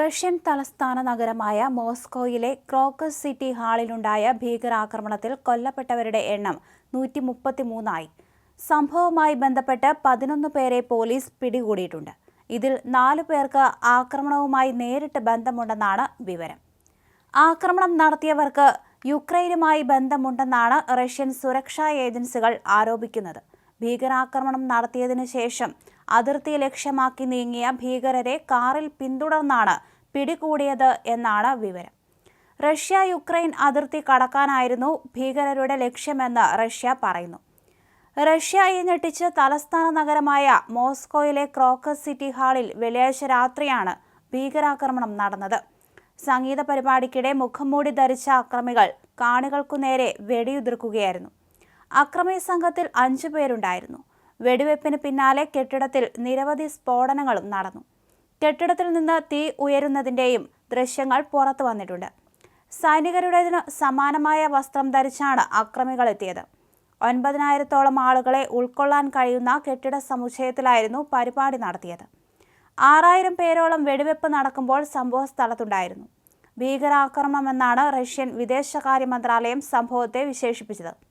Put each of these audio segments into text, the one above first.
Russian തലസ്ഥാന നഗരമായ മോസ്കോയിലെ ക്രോക്കസ് സിറ്റി ഹാളിലുണ്ടായ ഭീകരാക്രമണത്തിൽ കൊല്ലപ്പെട്ടവരുടെ എണ്ണം നൂറ്റി മുപ്പത്തിമൂന്നായി സംഭവവുമായി ബന്ധപ്പെട്ട് പതിനൊന്ന് പേരെ പോലീസ് പിടികൂടിയിട്ടുണ്ട്. ഇതിൽ നാലു പേർക്ക് ആക്രമണവുമായി നേരിട്ട് ബന്ധമുണ്ടെന്നാണ് വിവരം. ആക്രമണം നടത്തിയവർക്ക് യുക്രൈനുമായി ബന്ധമുണ്ടെന്നാണ് റഷ്യൻ സുരക്ഷാ ഏജൻസികൾ ആരോപിക്കുന്നത്. ഭീകരാക്രമണം നടത്തിയതിനു ശേഷം അതിർത്തി ലക്ഷ്യമാക്കി നീങ്ങിയ ഭീകരരെ കാറിൽ പിന്തുടർന്നാണ് പിടികൂടിയത് എന്നാണ് വിവരം. റഷ്യ യുക്രൈൻ അതിർത്തി കടക്കാനായിരുന്നു ഭീകരരുടെ ലക്ഷ്യമെന്ന് റഷ്യ പറയുന്നു. റഷ്യയെ ഞെട്ടിച്ച് തലസ്ഥാന നഗരമായ മോസ്കോയിലെ ക്രോക്കസ് സിറ്റി ഹാളിൽ വെള്ളിയാഴ്ച രാത്രിയാണ് ഭീകരാക്രമണം നടന്നത്. സംഗീത പരിപാടിക്കിടെ മുഖംമൂടി ധരിച്ച അക്രമികൾ കാണികൾക്കു നേരെ വെടിയുതിർക്കുകയായിരുന്നു. അക്രമി സംഘത്തിൽ അഞ്ചു പേരുണ്ടായിരുന്നു. വെടിവെപ്പിന് പിന്നാലെ കെട്ടിടത്തിൽ നിരവധി സ്ഫോടനങ്ങളും നടന്നു. കെട്ടിടത്തിൽ നിന്ന് തീ ഉയരുന്നതിന്റെയും ദൃശ്യങ്ങൾ പുറത്തു വന്നിട്ടുണ്ട്. സൈനികരുടേതിന് സമാനമായ വസ്ത്രം ധരിച്ചാണ് അക്രമികൾ എത്തിയത്. ഒൻപതിനായിരത്തോളം ആളുകളെ ഉൾക്കൊള്ളാൻ കഴിയുന്ന കെട്ടിട സമുച്ചയത്തിലായിരുന്നു പരിപാടി നടത്തിയത്. ആറായിരം പേരോളം വെടിവെപ്പ് നടക്കുമ്പോൾ സംഭവ സ്ഥലത്തുണ്ടായിരുന്നു. ഭീകരാക്രമണമെന്നാണ് റഷ്യൻ വിദേശകാര്യ മന്ത്രാലയം സംഭവത്തെ വിശേഷിപ്പിച്ചത്.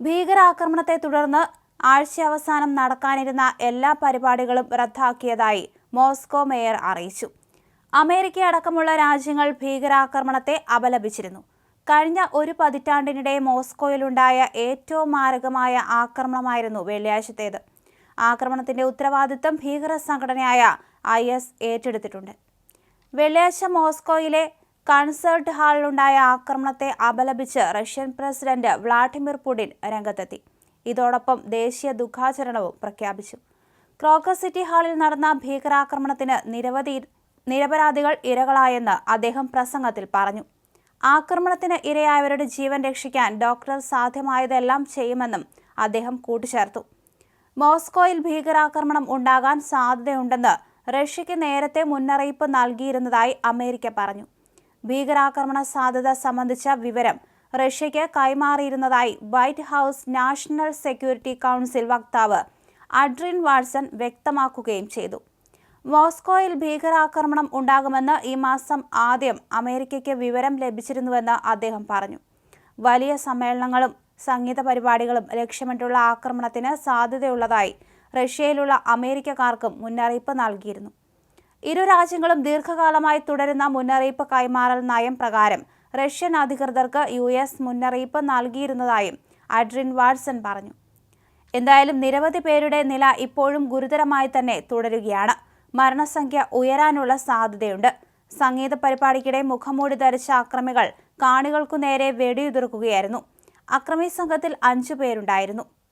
ഭീകരാക്രമണത്തെ തുടർന്ന് ആഴ്ച അവസാനം നടക്കാനിരുന്ന എല്ലാ പരിപാടികളും റദ്ദാക്കിയതായി മോസ്കോ മേയർ അറിയിച്ചു. അമേരിക്ക അടക്കമുള്ള രാജ്യങ്ങൾ ഭീകരാക്രമണത്തെ അപലപിച്ചിരുന്നു. കഴിഞ്ഞ ഒരു പതിറ്റാണ്ടിനിടെ മോസ്കോയിലുണ്ടായ ഏറ്റവും മാരകമായ ആക്രമണമായിരുന്നു വെള്ളിയാഴ്ചത്തേത്. ആക്രമണത്തിന്റെ ഉത്തരവാദിത്തം ഭീകര സംഘടനയായ ഐ എസ് ഏറ്റെടുത്തിട്ടുണ്ട്. വെള്ളിയാഴ്ച മോസ്കോയിലെ കൺസേർട്ട് ഹാളിലുണ്ടായ ആക്രമണത്തെ അപലപിച്ച് റഷ്യൻ പ്രസിഡന്റ് വ്ളാഡിമിർ പുടിൻ രംഗത്തെത്തി. ഇതോടൊപ്പം ദേശീയ ദുഃഖാചരണവും പ്രഖ്യാപിച്ചു. ക്രോക്കസ് സിറ്റി ഹാളിൽ നടന്ന ഭീകരാക്രമണത്തിന് നിരവധി നിരപരാധികൾ ഇരകളായെന്ന് അദ്ദേഹം പ്രസംഗത്തിൽ പറഞ്ഞു. ആക്രമണത്തിന് ഇരയായവരുടെ ജീവൻ രക്ഷിക്കാൻ ഡോക്ടർ സാധ്യമായതെല്ലാം ചെയ്യുമെന്നും അദ്ദേഹം കൂട്ടിച്ചേർത്തു. മോസ്കോയിൽ ഭീകരാക്രമണം ഉണ്ടാകാൻ സാധ്യതയുണ്ടെന്ന് റഷ്യയ്ക്ക് നേരത്തെ മുന്നറിയിപ്പ് നൽകിയിരുന്നതായി അമേരിക്ക പറഞ്ഞു. ഭീകരാക്രമണ സാധ്യത സംബന്ധിച്ച വിവരം റഷ്യയ്ക്ക് കൈമാറിയിരുന്നതായി white house national security council വക്താവ് അഡ്രിൻ വാട്സൺ വ്യക്തമാക്കുകയും ചെയ്തു. മോസ്കോയിൽ ഭീകരാക്രമണം ഉണ്ടാകുമെന്ന് ഈ മാസം ആദ്യം അമേരിക്കയ്ക്ക് വിവരം ലഭിച്ചിരുന്നുവെന്ന് അദ്ദേഹം പറഞ്ഞു. വലിയ സമ്മേളനങ്ങളും സംഗീത പരിപാടികളും ലക്ഷ്യമിട്ടുള്ള ആക്രമണത്തിന് സാധ്യതയുള്ളതായി റഷ്യയിലുള്ള അമേരിക്കക്കാർക്കും മുന്നറിയിപ്പ് നൽകിയിരുന്നു. ഇരു രാജ്യങ്ങളും ദീർഘകാലമായി തുടരുന്ന മുന്നറിയിപ്പ് കൈമാറൽ നയം പ്രകാരം റഷ്യൻ അധികൃതർക്ക് യു എസ് മുന്നറിയിപ്പ് നൽകിയിരുന്നതായും അഡ്രിൻ വാട്സൺ പറഞ്ഞു. എന്തായാലും നിരവധി പേരുടെ നില ഇപ്പോഴും ഗുരുതരമായി തന്നെ തുടരുകയാണ്. മരണസംഖ്യ ഉയരാനുള്ള സാധ്യതയുണ്ട്. സംഗീത പരിപാടിക്കിടെ മുഖംമൂടി ധരിച്ച അക്രമികൾ കാണികൾക്കു നേരെ വെടിയുതിർക്കുകയായിരുന്നു. അക്രമി സംഘത്തിൽ അഞ്ചു പേരുണ്ടായിരുന്നു.